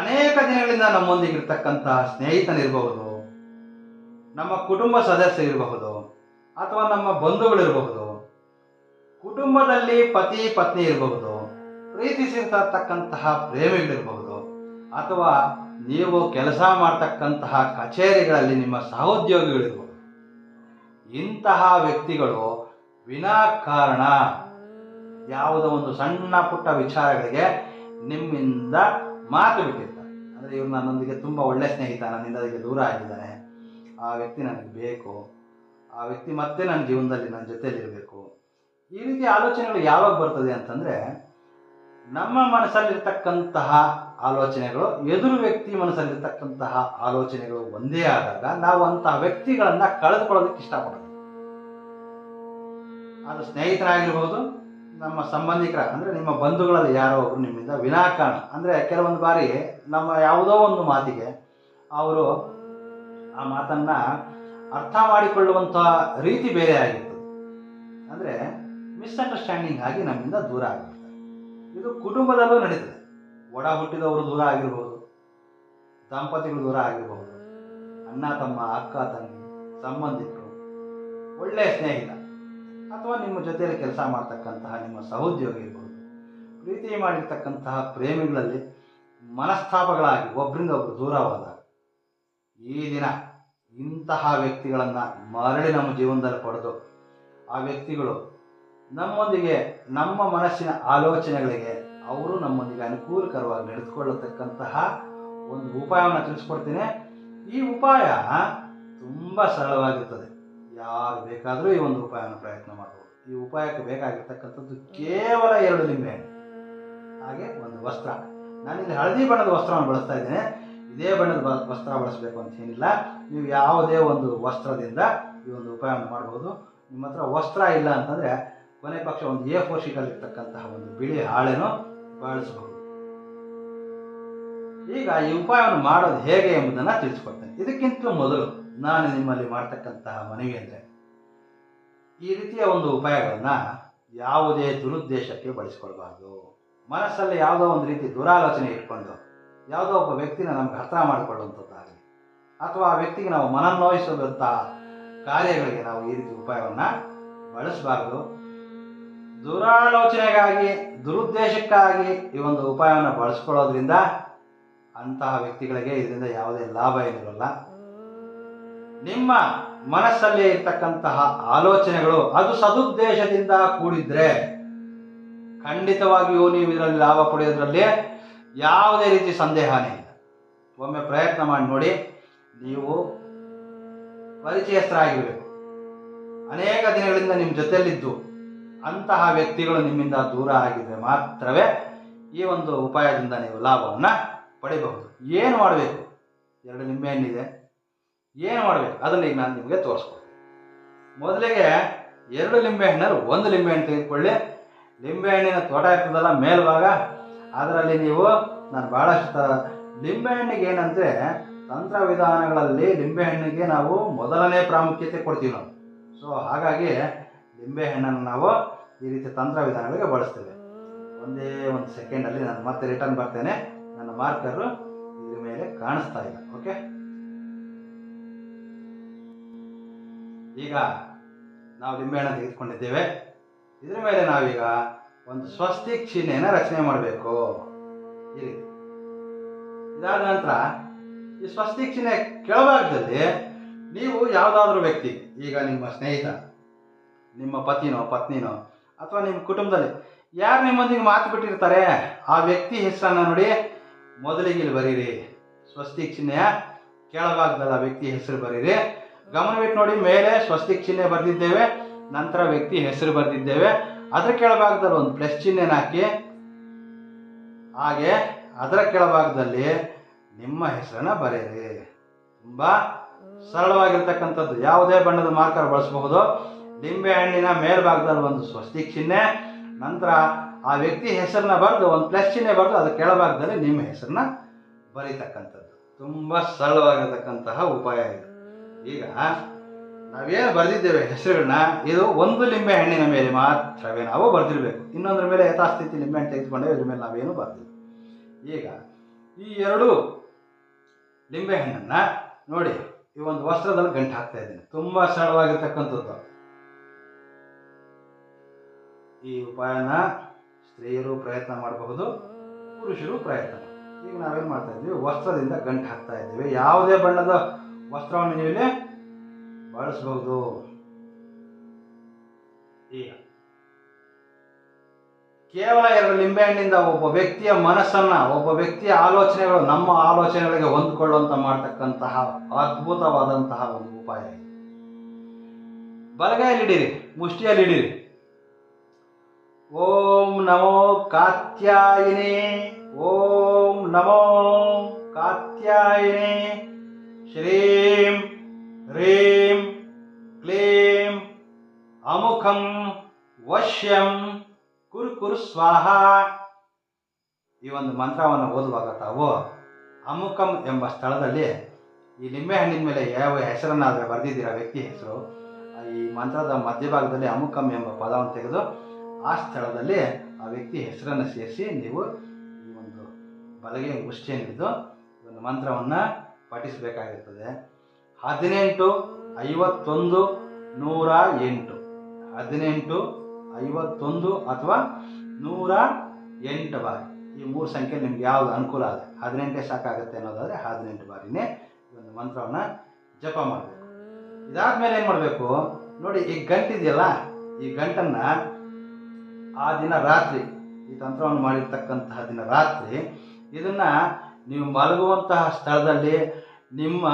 ಅನೇಕ ದಿನಗಳಿಂದ ನಮ್ಮೊಂದಿಗಿರ್ತಕ್ಕಂಥ ಸ್ನೇಹಿತನಿರಬಹುದು, ನಮ್ಮ ಕುಟುಂಬ ಸದಸ್ಯರಿರಬಹುದು ಅಥವಾ ನಮ್ಮ ಬಂಧುಗಳಿರಬಹುದು ಕುಟುಂಬದಲ್ಲಿ ಪತಿ, ಪತ್ನಿ ಇರಬಹುದು, ಪ್ರೀತಿಸಿರ್ತಕ್ಕಂತಹ ಪ್ರೇಮಿಗಳಿರಬಹುದು, ಅಥವಾ ನೀವು ಕೆಲಸ ಮಾಡ್ತಕ್ಕಂತಹ ಕಚೇರಿಗಳಲ್ಲಿ ನಿಮ್ಮ ಸಹೋದ್ಯೋಗಿಗಳಿರಬಹುದು ಇಂತಹ ವ್ಯಕ್ತಿಗಳು ವಿನಾಕಾರಣ. ಯಾವುದೋ ಒಂದು ಸಣ್ಣ ಪುಟ್ಟ ವಿಚಾರಗಳಿಗೆ ನಿಮ್ಮಿಂದ ಮಾತು ಬಿಟ್ಟಿರ್ತಾರೆ. ಅಂದರೆ ಇವ್ರು ನನ್ನೊಂದಿಗೆ ತುಂಬ ಒಳ್ಳೆ ಸ್ನೇಹಿತ, ನನ್ನಿಂದ ಅದಕ್ಕೆ ದೂರ ಆಗಿದ್ದಾನೆ. ಆ ವ್ಯಕ್ತಿ ನನಗೆ ಬೇಕು. ಆ ವ್ಯಕ್ತಿ ಮತ್ತೆ ನನ್ನ ಜೀವನದಲ್ಲಿ ನನ್ನ ಜೊತೆಯಲ್ಲಿರಬೇಕು ಈ ರೀತಿ ಆಲೋಚನೆಗಳು ಯಾವಾಗ ಬರ್ತದೆ ಅಂತಂದರೆ, ನಮ್ಮ ಮನಸ್ಸಲ್ಲಿರ್ತಕ್ಕಂತಹ ಆಲೋಚನೆಗಳು, ಎದುರು ವ್ಯಕ್ತಿ ಮನಸ್ಸಲ್ಲಿರ್ತಕ್ಕಂತಹ ಆಲೋಚನೆಗಳು ಒಂದೇ ಆದಾಗ ನಾವು ಅಂತಹ ವ್ಯಕ್ತಿಗಳನ್ನು ಕಳೆದುಕೊಳ್ಳೋದಕ್ಕೆ ಇಷ್ಟಪಡೋದು ಅದು ಸ್ನೇಹಿತರಾಗಿರ್ಬೋದು ನಮ್ಮ ಸಂಬಂಧಿಕರ, ಅಂದರೆ ನಿಮ್ಮ ಬಂಧುಗಳಲ್ಲಿ ಯಾರೋ ಒಬ್ಬರು ನಿಮ್ಮಿಂದ ವಿನಾಕಾರಣ. ಅಂದರೆ ಕೆಲವೊಂದು ಬಾರಿ ನಮ್ಮ ಯಾವುದೋ ಒಂದು ಮಾತಿಗೆ ಅವರು ಆ ಮಾತನ್ನ ಅರ್ಥ ಮಾಡಿಕೊಳ್ಳುವಂಥ ರೀತಿ ಬೇರೆ ಆಗಿರ್ತದೆ. ಅಂದರೆ ಮಿಸ್ಅಂಡರ್ಸ್ಟ್ಯಾಂಡಿಂಗ್ ಆಗಿ ನಮ್ಮಿಂದ ದೂರ ಆಗಿರ್ತದೆ ಇದು ಕುಟುಂಬದಲ್ಲೂ ನಡೀತದೆ. ಒಡ ಹುಟ್ಟಿದವರು ದೂರ ಆಗಿರ್ಬೋದು, ದಂಪತಿಗಳು ದೂರ ಆಗಿರಬಹುದು ಅಣ್ಣ ತಮ್ಮ, ಅಕ್ಕ, ತಂಗಿ, ಸಂಬಂಧಿಕರು, ಒಳ್ಳೆಯ ಸ್ನೇಹಿತ ಅಥವಾ ನಿಮ್ಮ ಜೊತೆಯಲ್ಲಿ ಕೆಲಸ ಮಾಡ್ತಕ್ಕಂತಹ ನಿಮ್ಮ ಸಹೋದ್ಯೋಗಿ ಇರ್ಬೋದು, ಪ್ರೀತಿ ಮಾಡಿರ್ತಕ್ಕಂತಹ ಪ್ರೇಮಿಗಳಲ್ಲಿ ಮನಸ್ತಾಪಗಳಾಗಿ ಒಬ್ಬರಿಂದ ಒಬ್ಬರು ದೂರವಾದಾಗ ಈ ದಿನ ಇಂತಹ ವ್ಯಕ್ತಿಗಳನ್ನು ಮರಳಿ ನಮ್ಮ ಜೀವನದಲ್ಲಿ ಪಡೆದು ಆ ವ್ಯಕ್ತಿಗಳು ನಮ್ಮೊಂದಿಗೆ, ನಮ್ಮ ಮನಸ್ಸಿನ ಆಲೋಚನೆಗಳಿಗೆ ಅವರು ನಮ್ಮೊಂದಿಗೆ ಅನುಕೂಲಕರವಾಗಿ ನಡೆದುಕೊಳ್ಳತಕ್ಕಂತಹ ಒಂದು ಉಪಾಯವನ್ನು ತಿಳಿಸ್ಕೊಡ್ತೀನಿ. ಈ ಉಪಾಯ ತುಂಬ ಸರಳವಾಗಿರ್ತದೆ. ಯಾರು ಬೇಕಾದರೂ ಈ ಒಂದು ಉಪಾಯವನ್ನು ಪ್ರಯತ್ನ ಮಾಡ್ಬೋದು. ಈ ಉಪಾಯಕ್ಕೆ ಬೇಕಾಗಿರ್ತಕ್ಕಂಥದ್ದು ಕೇವಲ ಎರಡು ಲಿಂಬೆ. ಹಾಗೆ ಒಂದು ವಸ್ತ್ರ. ನಾನು ಇಲ್ಲಿ ಹಳದಿ ಬಣ್ಣದ ವಸ್ತ್ರವನ್ನು ಬಳಸ್ತಾ ಇದ್ದೇನೆ. ಇದೇ ಬಣ್ಣದ ವಸ್ತ್ರ ಬಳಸಬೇಕು ಅಂತ ಏನಿಲ್ಲ. ನೀವು ಯಾವುದೇ ಒಂದು ವಸ್ತ್ರದಿಂದ ಈ ಒಂದು ಉಪಾಯವನ್ನು ಮಾಡ್ಬೋದು. ನಿಮ್ಮ ಹತ್ರ ವಸ್ತ್ರ ಇಲ್ಲ ಅಂತಂದರೆ ಕೊನೆ ಪಕ್ಷ ಒಂದು ಎ ಫೋರ್ ಇರ್ತಕ್ಕಂತಹ ಒಂದು ಬಿಳಿ ಹಾಳೆನೂ ಬಳಸಬಹುದು ಈಗ ಈ ಉಪಾಯವನ್ನು ಮಾಡೋದು ಹೇಗೆ ಎಂಬುದನ್ನು ತಿಳಿಸ್ಕೊಡ್ತೇನೆ. ಇದಕ್ಕಿಂತ ಮೊದಲು ನಾನು ನಿಮ್ಮಲ್ಲಿ ಮಾಡ್ತಕ್ಕಂತಹ ಮನವಿ ಅಂದರೆ ಈ ರೀತಿಯ ಒಂದು ಉಪಾಯಗಳನ್ನು ಯಾವುದೇ ದುರುದ್ದೇಶಕ್ಕೆ ಬಳಸ್ಕೊಳ್ಬಾರ್ದು. ಮನಸ್ಸಲ್ಲಿ ಯಾವುದೋ ಒಂದು ರೀತಿ ದುರಾಲೋಚನೆ ಇಟ್ಕೊಂಡು ಯಾವುದೋ ಒಬ್ಬ ವ್ಯಕ್ತಿನ ನಮ್ಗೆ ಅರ್ಥ ಮಾಡಿಕೊಳ್ಳುವಂಥದ್ದಾಗಲಿ, ಅಥವಾ ಆ ವ್ಯಕ್ತಿಗೆ ನಾವು ಮನನ್ನೋಯಿಸುವಂತಹ ಕಾರ್ಯಗಳಿಗೆ ನಾವು ಈ ರೀತಿ ಉಪಾಯವನ್ನು ಬಳಸಬಾರ್ದು. ದುರಾಲೋಚನೆಗಾಗಿ, ದುರುದ್ದೇಶಕ್ಕಾಗಿ ಈ ಒಂದು ಉಪಾಯವನ್ನು ಬಳಸ್ಕೊಳ್ಳೋದ್ರಿಂದ ಅಂತಹ ವ್ಯಕ್ತಿಗಳಿಗೆ ಇದರಿಂದ ಯಾವುದೇ ಲಾಭ ಏನಿರಲ್ಲ. ನಿಮ್ಮ ಮನಸ್ಸಲ್ಲಿ ಇರ್ತಕ್ಕಂತಹ ಆಲೋಚನೆಗಳು ಅದು ಸದುದ್ದೇಶದಿಂದ ಕೂಡಿದ್ರೆ ಖಂಡಿತವಾಗಿಯೂ ನೀವು ಇದರಲ್ಲಿ ಲಾಭ ಪಡೆಯೋದ್ರಲ್ಲಿ ಯಾವುದೇ ರೀತಿ ಸಂದೇಹನೇ ಇಲ್ಲ. ಒಮ್ಮೆ ಪ್ರಯತ್ನ ಮಾಡಿ ನೋಡಿ, ನೀವು ಪರಿಚಯಸ್ಥರಾಗಿರಬೇಕು. ಅನೇಕ ದಿನಗಳಿಂದ ನಿಮ್ಮ ಜೊತೆಯಲ್ಲಿದ್ದು ಅಂತಹ ವ್ಯಕ್ತಿಗಳು ನಿಮ್ಮಿಂದ ದೂರ ಆಗಿದ್ರೆ ಮಾತ್ರವೇ ಈ ಒಂದು ಉಪಾಯದಿಂದ ನೀವು ಲಾಭವನ್ನು ಪಡಿಬಹುದು. ಏನು ಮಾಡಬೇಕು? ಎರಡು ನಿಂಬೆಹಣ್ಣಿದೆ. ಏನು ಮಾಡಬೇಕು? ಅದನ್ನು ಈಗ ನಾನು ನಿಮಗೆ ತೋರಿಸ್ಕೊಡ್ತೀನಿ. ಮೊದಲಿಗೆ ಎರಡು ಲಿಂಬೆಹಣ್ಣಲ್ಲಿ ಒಂದು ಲಿಂಬೆಹಣ್ಣು ತೆಗೆದುಕೊಳ್ಳಿ. ಲಿಂಬೆಹಣ್ಣಿನ ತೋಟ ಇರ್ತದಲ್ಲ ಮೇಲ್ಭಾಗ, ಅದರಲ್ಲಿ ನೀವು ನಾನು ಭಾಳಷ್ಟು ಲಿಂಬೆಹಣ್ಣಿಗೆ ಏನಂದರೆ ತಂತ್ರ ವಿಧಾನಗಳಲ್ಲಿ ಲಿಂಬೆಹಣ್ಣಿಗೆ ನಾವು ಮೊದಲನೇ ಪ್ರಾಮುಖ್ಯತೆ ಕೊಡ್ತೀವಿ ನಾವು. ಸೊ ಹಾಗಾಗಿ ಲಿಂಬೆಹಣ್ಣನ್ನು ನಾವು ಈ ರೀತಿ ತಂತ್ರ ವಿಧಾನಗಳಿಗೆ ಬಳಸ್ತೇವೆ. ಒಂದೇ ಒಂದು ಸೆಕೆಂಡಲ್ಲಿ ನಾನು ಮತ್ತೆ ರಿಟರ್ನ್ ಬರ್ತೇನೆ. ನನ್ನ ಮಾರ್ಕರು ಇದ್ರ ಮೇಲೆ ಕಾಣಿಸ್ತಾ ಇಲ್ಲ. ಓಕೆ ಈಗ ನಾವು ಲಿಂಬೆಹಣ್ಣು ತೆಗೆದುಕೊಂಡಿದ್ದೇವೆ. ಇದರ ಮೇಲೆ ನಾವೀಗ ಒಂದು ಸ್ವಸ್ತಿ ಚಿಹ್ನೆಯನ್ನು ರಚನೆ ಮಾಡಬೇಕು. ಇದಾದ ನಂತರ ಈ ಸ್ವಸ್ತಿ ಚಿಹ್ನೆ ಕೆಳಭಾಗದಲ್ಲಿ ನೀವು ಯಾವುದಾದ್ರೂ ವ್ಯಕ್ತಿ, ಈಗ ನಿಮ್ಮ ಸ್ನೇಹಿತ, ನಿಮ್ಮ ಪತಿನೋ, ಪತ್ನಿನೋ, ಅಥವಾ ನಿಮ್ಮ ಕುಟುಂಬದಲ್ಲಿ ಯಾರು ನಿಮ್ಮೊಂದಿಗೆ ಮಾತು ಬಿಟ್ಟಿರ್ತಾರೆ, ಆ ವ್ಯಕ್ತಿ ಹೆಸರನ್ನು ನೋಡಿ ಮೊದಲಿಗೆ ಇಲ್ಲಿ ಬರೀರಿ. ಸ್ವಸ್ತಿ ಚಿಹ್ನೆಯ ಕೆಳಭಾಗದಲ್ಲಿ ಆ ವ್ಯಕ್ತಿ ಹೆಸರು ಬರೀರಿ. ಗಮನವಿಟ್ಟು ನೋಡಿ, ಮೇಲೆ ಸ್ವಸ್ತಿಕ್ ಚಿಹ್ನೆ ಬರೆದಿದ್ದೇವೆ, ನಂತರ ವ್ಯಕ್ತಿ ಹೆಸರು ಬರೆದಿದ್ದೇವೆ. ಅದರ ಕೆಳಭಾಗದಲ್ಲಿ ಒಂದು ಪ್ಲಸ್ ಚಿಹ್ನೆನ ಹಾಕಿ. ಹಾಗೆ ಅದರ ಕೆಳಭಾಗದಲ್ಲಿ ನಿಮ್ಮ ಹೆಸರನ್ನ ಬರೆಯಿರಿ. ತುಂಬ ಸರಳವಾಗಿರ್ತಕ್ಕಂಥದ್ದು. ಯಾವುದೇ ಬಣ್ಣದ ಮಾರ್ಕರ್ ಬಳಸಬಹುದು. ಲಿಂಬೆ ಹಣ್ಣಿನ ಮೇಲ್ಭಾಗದಲ್ಲಿ ಒಂದು ಸ್ವಸ್ತಿಕ್ ಚಿಹ್ನೆ. ನಂತರ ಆ ವ್ಯಕ್ತಿ ಹೆಸರನ್ನ ಬರೆದು, ಒಂದು ಪ್ಲಸ್ ಚಿಹ್ನೆ ಬರೆದು ಅದರ ಕೆಳಭಾಗದಲ್ಲಿ ನಿಮ್ಮ ಹೆಸರನ್ನ ಬರೀತಕ್ಕಂಥದ್ದು. ತುಂಬ ಸರಳವಾಗಿರತಕ್ಕಂತಹ ಉಪಾಯ ಇದು. ಈಗ ನಾವೇನು ಬರೆದಿದ್ದೇವೆ ಹೆಸರುಗಳನ್ನ, ಇದು ಒಂದು ಲಿಂಬೆ ಹಣ್ಣಿನ ಮೇಲೆ ಮಾತ್ರವೇ ನಾವು ಬರೆದಿರಬೇಕು. ಇನ್ನೊಂದ್ರ ಮೇಲೆ ಯಥಾಸ್ಥಿತಿ ಲಿಂಬೆ ಹಣ್ಣು ತೆಗೆದುಕೊಂಡೆ ಇದ್ರ ಮೇಲೆ ನಾವೇನು ಬರ್ತೀವಿ ಈಗ ಈ ಎರಡು ಲಿಂಬೆ ಹಣ್ಣನ್ನು ನೋಡಿ, ಈ ಒಂದು ವಸ್ತ್ರದಲ್ಲಿ ಗಂಟು ಹಾಕ್ತಾ ಇದ್ದೀನಿ. ತುಂಬ ಸರಳವಾಗಿರ್ತಕ್ಕಂಥದ್ದು. ಈ ಉಪಾಯನ ಸ್ತ್ರೀಯರು ಪ್ರಯತ್ನ ಮಾಡಬಹುದು, ಪುರುಷರು ಪ್ರಯತ್ನ. ಈಗ ನಾವೇನು ಮಾಡ್ತಾ ಇದ್ದೀವಿ? ವಸ್ತ್ರದಿಂದ ಗಂಟು ಹಾಕ್ತಾ ಇದ್ದೀವಿ. ಯಾವುದೇ ಬಣ್ಣದ ವಸ್ತ್ರವನ್ನು ಇಲ್ಲಿ ಬಳಸಬಹುದು. ಈಗ. ಕೇವಲ ಎರಡು ನಿಂಬೆಹಣ್ಣಿಂದ ಒಬ್ಬ ವ್ಯಕ್ತಿಯ ಮನಸ್ಸನ್ನ, ಒಬ್ಬ ವ್ಯಕ್ತಿಯ ಆಲೋಚನೆಗಳು ನಮ್ಮ ಆಲೋಚನೆಗಳಿಗೆ ಹೊಂದಿಕೊಳ್ಳುವಂತ ಮಾಡ್ತಕ್ಕಂತಹ ಅದ್ಭುತವಾದಂತಹ ಒಂದು ಉಪಾಯ ಇದು. ಮುಷ್ಟಿಯಲ್ಲಿ ಮುಷ್ಟಿಯಲ್ಲಿಡಿರಿ ಓಂ ನಮೋ ಕಾತ್ಯಾಯಿನಿ, ಓಂ ನಮೋ ಕಾತ್ಯಾಯಿನಿ. ಅಮುಖಂ ವಶ್ಯಂ ಕುರು ಕುರು ಸ್ವಾಹ ಈ ಒಂದು ಮಂತ್ರವನ್ನು ಓದುವಾಗ ತಾವು ಅಮುಖಂ ಎಂಬ ಸ್ಥಳದಲ್ಲಿ ಈ ನಿಂಬೆಹಣ್ಣಿನ ಮೇಲೆ ಯಾವ ಹೆಸರನ್ನಾದರೆ ಬರೆದಿದ್ದೀರ ವ್ಯಕ್ತಿ ಹೆಸರು? ಈ ಮಂತ್ರದ ಮಧ್ಯಭಾಗದಲ್ಲಿ ಅಮುಕಂ ಎಂಬ ಪದವನ್ನು ತೆಗೆದು ಆ ಸ್ಥಳದಲ್ಲಿ ಆ ವ್ಯಕ್ತಿ ಹೆಸರನ್ನು ಸೇರಿಸಿ ನೀವು ಈ ಒಂದು ಬಲಗೆ ಮುಷ್ಟಿಯನ್ನು ಈ ಒಂದು ಮಂತ್ರವನ್ನು ಪಠಿಸಬೇಕಾಗಿರ್ತದೆ. ಹದಿನೆಂಟು ಐವತ್ತೊಂದು ನೂರ ಎಂಟು. ಹದಿನೆಂಟು, ಐವತ್ತೊಂದು ಅಥವಾ ನೂರ ಎಂಟು ಬಾರಿ. ಈ ಮೂರು ಸಂಖ್ಯೆ ನಿಮ್ಗೆ ಯಾವುದು ಅನುಕೂಲ ಆದರೆ ಹದಿನೆಂಟೇ ಸಾಕಾಗುತ್ತೆ ಅನ್ನೋದಾದರೆ ಹದಿನೆಂಟು ಬಾರಿನೇ ಈ ಒಂದು ಮಂತ್ರವನ್ನು ಜಪ ಮಾಡಬೇಕು. ಇದಾದ್ಮೇಲೆ ಏನು ಮಾಡಬೇಕು? ನೋಡಿ, ಈ ಗಂಟಿದೆಯಲ್ಲ ಈ ಗಂಟನ್ನು ಆ ದಿನ ರಾತ್ರಿ, ಈ ತಂತ್ರವನ್ನು ಮಾಡಿರ್ತಕ್ಕಂತಹ ದಿನ ರಾತ್ರಿ, ಇದನ್ನು ನೀವು ಮಲಗುವಂತಹ ಸ್ಥಳದಲ್ಲಿ ನಿಮ್ಮ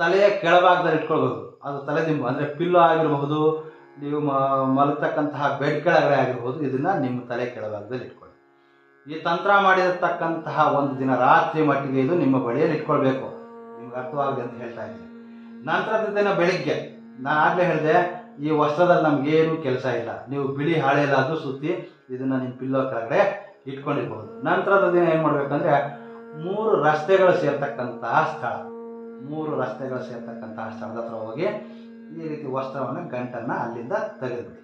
ತಲೆಯ ಕೆಳಭಾಗದಲ್ಲಿ ಇಟ್ಕೊಳ್ಬೋದು. ಅದು ತಲೆದಿಂಬು, ಅಂದರೆ ಪಿಲ್ಲೋ ಆಗಿರಬಹುದು ನೀವು ಮಲಗ್ತಕ್ಕಂತಹ ಬೆಡ್ ಕೆಳಗಡೆ ಆಗಿರ್ಬೋದು, ಇದನ್ನು ನಿಮ್ಮ ತಲೆ ಕೆಳಭಾಗದಲ್ಲಿ ಇಟ್ಕೊಳ್ಳಿ. ಈ ತಂತ್ರ ಮಾಡಿರತಕ್ಕಂತಹ ಒಂದು ದಿನ ರಾತ್ರಿ ಮಟ್ಟಿಗೆ ಇದು ನಿಮ್ಮ ಬಳಿಯಲ್ಲಿ ಇಟ್ಕೊಳ್ಬೇಕು. ನಿಮ್ಗೆ ಅರ್ಥವಾಗಿದೆ ಅಂತ ಹೇಳ್ತಾ ಇದ್ದೀನಿ. ನಂತರದ ದಿನ ಬೆಳಿಗ್ಗೆ, ನಾನು ಆಗಲೇ ಹೇಳಿದೆ, ಈ ವಸ್ತ್ರದಲ್ಲಿ ನಮಗೇನು ಕೆಲಸ ಇಲ್ಲ. ನೀವು ಬಿಳಿ ಹಾಳೆಯಲ್ಲಾದರೂ ಸುತ್ತಿ ಇದನ್ನು ನಿಮ್ಮ ಪಿಲ್ಲೋ ಕೆಳಗಡೆ ಇಟ್ಕೊಂಡಿರ್ಬೋದು. ನಂತರದ ದಿನ ಏನು ಮಾಡಬೇಕಂದ್ರೆ, ಮೂರು ರಸ್ತೆಗಳು ಸೇರ್ತಕ್ಕಂತಹ ಸ್ಥಳ. ಮೂರು ರಸ್ತೆಗಳು ಸೇರ್ತಕ್ಕಂತಹ ಸ್ಥಳದ ಹತ್ರ ಹೋಗಿ ಈ ರೀತಿ ವಸ್ತ್ರವನ್ನು ಗಂಟನ್ನು ಅಲ್ಲಿಂದ ತೆಗೆದುಬಿಡಿ.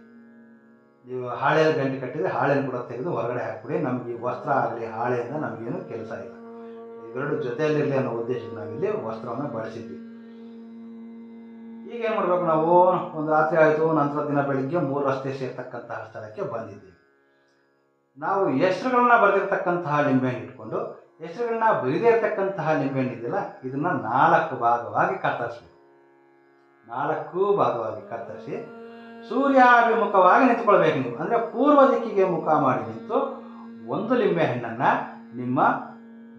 ನೀವು ಹಾಳೆಯಲ್ಲಿ ಗಂಟು ಕಟ್ಟಿದರೆ ಹಾಳೆಯನ್ನು ಕೂಡ ತೆಗೆದು ಹೊರಗಡೆ ಹಾಕ್ಬಿಡಿ. ನಮಗೆ ಈ ವಸ್ತ್ರ ಆಗಲಿ, ಹಾಳೆಯಿಂದ ನಮಗೇನು ಕೆಲಸ ಇಲ್ಲ. ಇವೆರಡು ಜೊತೆಯಲ್ಲಿರಲಿ ಅನ್ನೋ ಉದ್ದೇಶಕ್ಕೆ ನಾವಿಲ್ಲಿ ವಸ್ತ್ರವನ್ನು ಬಳಸಿದ್ವಿ. ಈಗ ಏನು ಮಾಡಬೇಕು ನಾವು? ಒಂದು ರಾತ್ರಿ ಆಯಿತು, ನಂತರ ದಿನ ಬೆಳಿಗ್ಗೆ ಮೂರು ರಸ್ತೆ ಸೇರ್ತಕ್ಕಂತಹ ಸ್ಥಳಕ್ಕೆ ಬಂದಿದ್ದೀವಿ ನಾವು ಹೆಸರುಗಳನ್ನ ಬರೆದಿರ್ತಕ್ಕಂತಹ ಲಿಂಬೆಹಣ್ಣು ಇಟ್ಕೊಂಡು, ಹೆಸರುಗಳನ್ನ ಬರಿದೇ ಇರತಕ್ಕಂತಹ ಲಿಂಬೆಹಣ್ಣು ಇದೆಯಲ್ಲ ಇದನ್ನ ನಾಲ್ಕು ಭಾಗವಾಗಿ ಕತ್ತರಿಸ್ಬೇಕು. ನಾಲ್ಕು ಭಾಗವಾಗಿ ಕತ್ತರಿಸಿ ಸೂರ್ಯಾಭಿಮುಖವಾಗಿ ನಿಂತ್ಕೊಳ್ಬೇಕು ನೀವು. ಅಂದರೆ ಪೂರ್ವ ದಿಕ್ಕಿಗೆ ಮುಖ ಮಾಡಿ ನಿಂತು ಒಂದು ಲಿಂಬೆ ಹಣ್ಣನ್ನು ನಿಮ್ಮ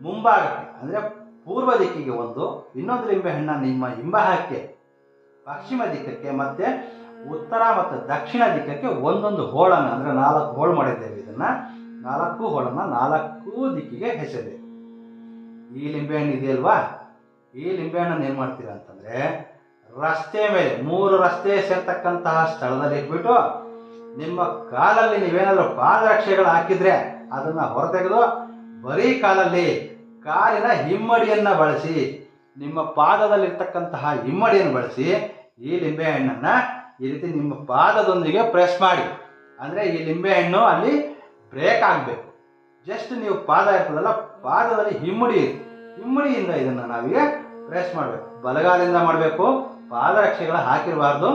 ಮುಂಭಾಗಕ್ಕೆ, ಅಂದರೆ ಪೂರ್ವ ದಿಕ್ಕಿಗೆ ಒಂದು, ಇನ್ನೊಂದು ಲಿಂಬೆ ಹಣ್ಣನ್ನು ನಿಮ್ಮ ಹಿಂಬಾಗಕ್ಕೆ ಪಶ್ಚಿಮ ದಿಕ್ಕಕ್ಕೆ ಮತ್ತು ಉತ್ತರ ಮತ್ತು ದಕ್ಷಿಣ ದಿಕ್ಕಕ್ಕೆ ಒಂದೊಂದು ಹೋಳನ್ನು, ಅಂದರೆ ನಾಲ್ಕು ಹೋಳು ಮಾಡಿದ್ದೇವೆ ಇದನ್ನು. ನಾಲ್ಕು ಹೋಳನ್ನು ನಾಲ್ಕು ದಿಕ್ಕಿಗೆ ಹೆಸರಬೇಕು ಈ ಲಿಂಬೆಹಣ್ಣು ಇದೆಯಲ್ವಾ? ಈ ಲಿಂಬೆಹಣ್ಣನ್ನು ಏನು ಮಾಡ್ತೀರಾ ಅಂತಂದರೆ ರಸ್ತೆ ಮೇಲೆ, ಮೂರು ರಸ್ತೆ ಸೇರ್ತಕ್ಕಂತಹ ಸ್ಥಳದಲ್ಲಿ ಇಟ್ಬಿಟ್ಟು ನಿಮ್ಮ ಕಾಲಲ್ಲಿ ನೀವೇನಾದರೂ ಪಾದರಕ್ಷೆಗಳು ಹಾಕಿದ್ರೆ ಅದನ್ನು ಹೊರತೆಗೆದು ಬರೀ ಕಾಲಲ್ಲಿ ಕಾಲಿನ ಹಿಮ್ಮಡಿಯನ್ನು ಬಳಸಿ, ನಿಮ್ಮ ಪಾದದಲ್ಲಿರ್ತಕ್ಕಂತಹ ಹಿಮ್ಮಡಿಯನ್ನು ಬಳಸಿ ಈ ಲಿಂಬೆಹಣ್ಣನ್ನು ಈ ರೀತಿ ನಿಮ್ಮ ಪಾದದೊಂದಿಗೆ ಪ್ರೆಸ್ ಮಾಡಿ. ಅಂದರೆ ಈ ಲಿಂಬೆಹಣ್ಣು ಅಲ್ಲಿ ಬ್ರೇಕ್ ಆಗಬೇಕು. ಜಸ್ಟ್ ನೀವು ಪಾದ ಇರ್ತದಲ್ಲ, ಪಾದದಲ್ಲಿ ಹಿಮ್ಮಡಿ. ಹಿಮ್ಮಡಿಯಿಂದ ಇದನ್ನು ನಾವೀಗ ಪ್ರೆಸ್ ಮಾಡಬೇಕು. ಬಲಗಾಲಿಂದ ಮಾಡಬೇಕು. ಪಾದರಕ್ಷೆಗಳ ಹಾಕಿರಬಾರ್ದು.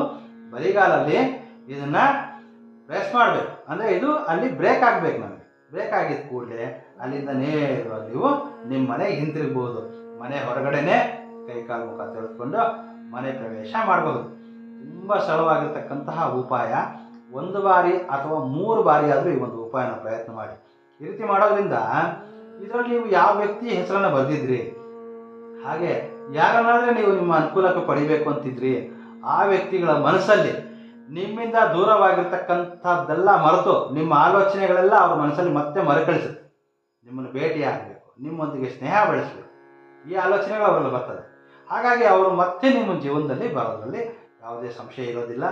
ಬರಿಗಾಲಲ್ಲಿ ಇದನ್ನು ಪ್ರೆಸ್ ಮಾಡಬೇಕು. ಅಂದರೆ ಇದು ಅಲ್ಲಿ ಬ್ರೇಕ್ ಆಗಬೇಕು ನಮಗೆ. ಬ್ರೇಕ್ ಆಗಿದ ಕೂಡಲೇ ಅಲ್ಲಿಂದ ನೇರವಾಗಿ ನೀವು ನಿಮ್ಮ ಮನೆಗೆ ಹಿಂತಿರುಗ್ಬೋದು. ಮನೆ ಹೊರಗಡೆನೆ ಕೈ ಕಾಲು ಮುಖ ತೆಗೆದುಕೊಂಡು ಮನೆ ಪ್ರವೇಶ ಮಾಡಬಹುದು ತುಂಬ ಸರಳವಾಗಿರ್ತಕ್ಕಂತಹ ಉಪಾಯ. ಒಂದು ಬಾರಿ ಅಥವಾ ಮೂರು ಬಾರಿ ಆದರೂ ಈ ಒಂದು ಉಪಾಯನ ಪ್ರಯತ್ನ ಮಾಡಿ. ಈ ರೀತಿ ಮಾಡೋದ್ರಿಂದ ಇದರಲ್ಲಿ ನೀವು ಯಾವ ವ್ಯಕ್ತಿ ಹೆಸರನ್ನು ಬರೆದಿದ್ರಿ? ಹಾಗೆ ಯಾರನ್ನಾದ್ರೆ ನೀವು ನಿಮ್ಮ ಅನುಕೂಲಕ್ಕೆ ಪಡಿಬೇಕು ಅಂತಿದ್ರಿ, ಆ ವ್ಯಕ್ತಿಗಳ ಮನಸ್ಸಲ್ಲಿ ನಿಮ್ಮಿಂದ ದೂರವಾಗಿರ್ತಕ್ಕಂಥದ್ದೆಲ್ಲ ಮರೆತು ನಿಮ್ಮ ಆಲೋಚನೆಗಳೆಲ್ಲ ಅವ್ರ ಮನಸ್ಸಲ್ಲಿ ಮತ್ತೆ ಮರುಕಳಿಸುತ್ತೆ. ನಿಮ್ಮನ್ನು ಭೇಟಿ ಆಗಬೇಕು, ನಿಮ್ಮೊಂದಿಗೆ ಸ್ನೇಹ ಬೆಳೆಸಬೇಕು. ಈ ಆಲೋಚನೆಗಳು ಅವರಲ್ಲಿ ಬರ್ತದೆ. ಹಾಗಾಗಿ ಅವರು ಮತ್ತೆ ನಿಮ್ಮ ಜೀವನದಲ್ಲಿ ಬರೋದ್ರಲ್ಲಿ ಯಾವುದೇ ಸಂಶಯ ಇರೋದಿಲ್ಲ.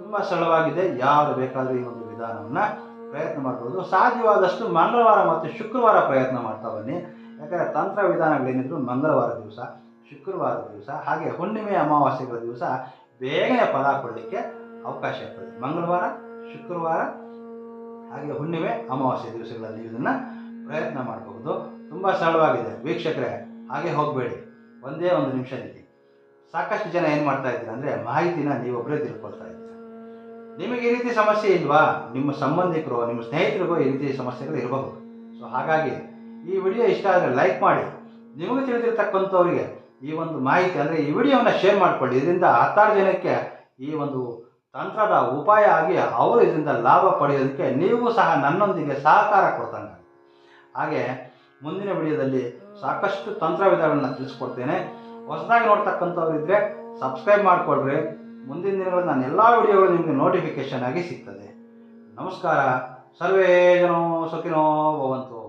ತುಂಬ ಸರಳವಾಗಿದೆ. ಯಾರು ಬೇಕಾದರೂ ಈ ಒಂದು ವಿಧಾನವನ್ನು ಪ್ರಯತ್ನ ಮಾಡ್ಬೋದು. ಸಾಧ್ಯವಾದಷ್ಟು ಮಂಗಳವಾರ ಮತ್ತು ಶುಕ್ರವಾರ ಪ್ರಯತ್ನ ಮಾಡ್ತಾ ಬನ್ನಿ. ಯಾಕಂದರೆ ತಂತ್ರ ವಿಧಾನಗಳೇನಿದ್ರು ಮಂಗಳವಾರ ದಿವಸ. ಶುಕ್ರವಾರ ದಿವಸ, ಹಾಗೆ ಹುಣ್ಣಿಮೆ ಅಮಾವಾಸ್ಯೆಗಳ ದಿವಸ ಬೇಗನೆ ಫಲ ಕೊಡಲಿಕ್ಕೆ ಅವಕಾಶ ಇರ್ತದೆ. ಮಂಗಳವಾರ, ಶುಕ್ರವಾರ, ಹಾಗೆ ಹುಣ್ಣಿಮೆ ಅಮಾವಾಸ್ಯೆ ದಿವಸಗಳಲ್ಲಿ ಇದನ್ನು ಪ್ರಯತ್ನ ಮಾಡಬಹುದು. ತುಂಬ ಸರಳವಾಗಿದೆ. ವೀಕ್ಷಕರೇ, ಹಾಗೆ ಹೋಗಬೇಡಿ. ಒಂದೇ ಒಂದು ನಿಮಿಷ ನಿಲ್ಲಿ ಸಾಕಷ್ಟು ಜನ ಏನು ಮಾಡ್ತಾ ಇದ್ದೀರಾ ಅಂದರೆ ಮಾಹಿತಿನ ನೀವೊಬ್ಬರೇ ತಿಳ್ಕೊಳ್ತಾ ಇದ್ದೀರಾ. ನಿಮಗೆ ಈ ರೀತಿ ಸಮಸ್ಯೆ ಇಲ್ವಾ? ನಿಮ್ಮ ಸಂಬಂಧಿಕರು, ನಿಮ್ಮ ಸ್ನೇಹಿತರಿಗೂ ಈ ರೀತಿ ಸಮಸ್ಯೆಗಳು ಇರಬಹುದು. ಸೊ ಹಾಗಾಗಿ ಈ ವಿಡಿಯೋ ಇಷ್ಟ ಆದರೆ ಲೈಕ್ ಮಾಡಿ. ನಿಮಗೆ ತಿಳಿದಿರ್ತಕ್ಕಂಥವ್ರಿಗೆ ಈ ಒಂದು ಮಾಹಿತಿ ಅಂದರೆ ಈ ವಿಡಿಯೋವನ್ನು ಶೇರ್ ಮಾಡಿಕೊಳ್ಳಿ. ಇದರಿಂದ ಹತ್ತಾರು ಜನಕ್ಕೆ ಈ ಒಂದು ತಂತ್ರದ ಉಪಾಯ ಆಗಿ ಅವರು ಇದರಿಂದ ಲಾಭ ಪಡೆಯೋದಕ್ಕೆ ನೀವು ಸಹ ನನ್ನೊಂದಿಗೆ ಸಹಕಾರ ಕೊಡ್ತಾನೆ ಹಾಗೆ ಮುಂದಿನ ವಿಡಿಯೋದಲ್ಲಿ ಸಾಕಷ್ಟು ತಂತ್ರ ವಿಧಾನಗಳನ್ನ ತಿಳಿಸ್ಕೊಡ್ತೇನೆ. ಹೊಸದಾಗಿ ನೋಡ್ತಕ್ಕಂಥವ್ರು ಇದ್ದರೆ ಸಬ್ಸ್ಕ್ರೈಬ್ ಮಾಡಿಕೊಳ್ಳ್ರಿ ಮುಂದಿನ ದಿನಗಳಲ್ಲಿ ನಾನು ಎಲ್ಲ ವಿಡಿಯೋಗಳು ನಿಮಗೆ ನೋಟಿಫಿಕೇಶನ್ ಆಗಿ ಸಿಗ್ತದೆ. ನಮಸ್ಕಾರ. ಸರ್ವೇ ಜನೋ ಸುಖಿನೋ ಭವಂತು.